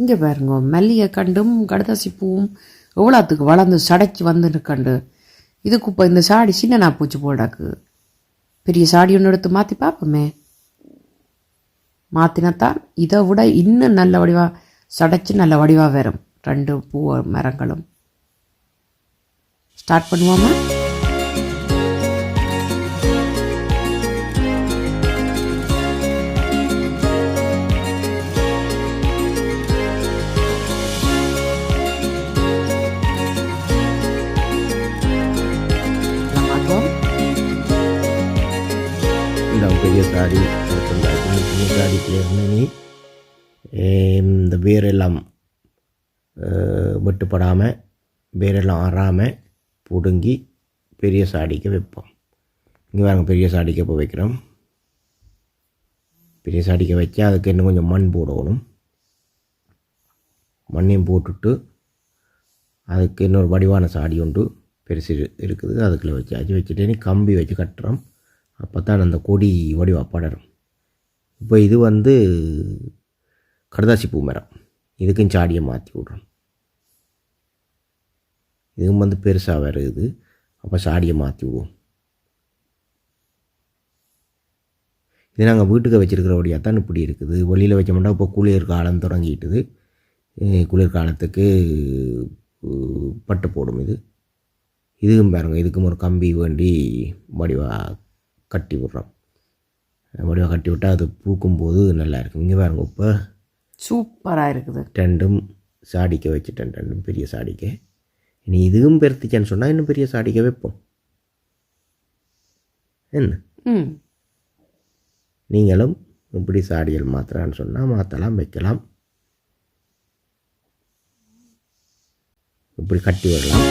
இங்கே பாருங்க மல்லிகை கண்டும் கடுதாசி பூவும் எவ்வளோத்துக்கு வளர்ந்து சடைச்சி வந்து கண்டு. இதுக்கு இப்போ இந்த சாடி சின்ன நான் பூச்சி போடாக்கு. பெரிய சாடி ஒன்று எடுத்து மாற்றி பார்ப்போமே. மாற்றினாத்தான் இதை விட இன்னும் நல்ல வடிவாக சடைச்சி நல்ல வடிவாக வரும். ரெண்டு பூ மரங்களும். ஸ்டார்ட் பண்ணுவோமா? பெரிய சாடி பெரிய இந்த சின்ன நீ இந்த வேரெல்லாம் வெட்டுப்படாமல் வேரெல்லாம் ஆறாமல் பிடுங்கி பெரிய சாடிக்கு வைப்போம். இங்கே வேறு பெரிய சாடிக்கு இப்போ வைக்கிறோம்? பெரிய சாடிக்க வச்சு அதுக்கு இன்னும் கொஞ்சம் மண் போடணும். மண்ணையும் போட்டுட்டு அதுக்கு இன்னொரு வடிவான சாடி ஒன்று பெருசு இருக்குது. அதுக்குள்ளே வச்சாச்சு வச்சுட்டு நீ கம்பி வச்சு கட்டுறோம். அப்போ தான் அந்த கொடி வடிவா படரும். இப்போ இது வந்து கடதாசி பூ மரம். இதுக்கும் சாடியை மாற்றி விட்றோம். இதுவும் வந்து பெருசாக வருது அப்போ சாடியை மாற்றி விடுவோம். இது நாங்கள் வீட்டுக்கு வச்சுருக்கிறபடியாக தான் இப்படி இருக்குது. வெளியில் வச்சோம்னா இப்போ குளிர் காலம் தொடங்கிட்டுது. குளிர் காலத்துக்கு பட்டு போடும் இது. இதுக்கும் பாருங்கள் இதுக்கும் ஒரு கம்பி வேண்டி வடிவாக கட்டி விட்றோம். வடிவாக கட்டி விட்டால் அது பூக்கும்போது நல்லா இருக்கும் இங்கே பாருங்க இப்போ சூப்பராக இருக்குது. ரெண்டும் சாடிக்க வச்சுட்டேன். ரெண்டும் பெரிய சாடிக்க. இனி இதுவும் பெருத்துச்சேன்னு சொன்னால் இன்னும் பெரிய சாடிக்க வைப்போம். என்ன? நீங்களும் இப்படி சாடிகள் மாற்றலான்னு சொன்னால் மாற்றலாம் வைக்கலாம். இப்படி கட்டி விடலாம்.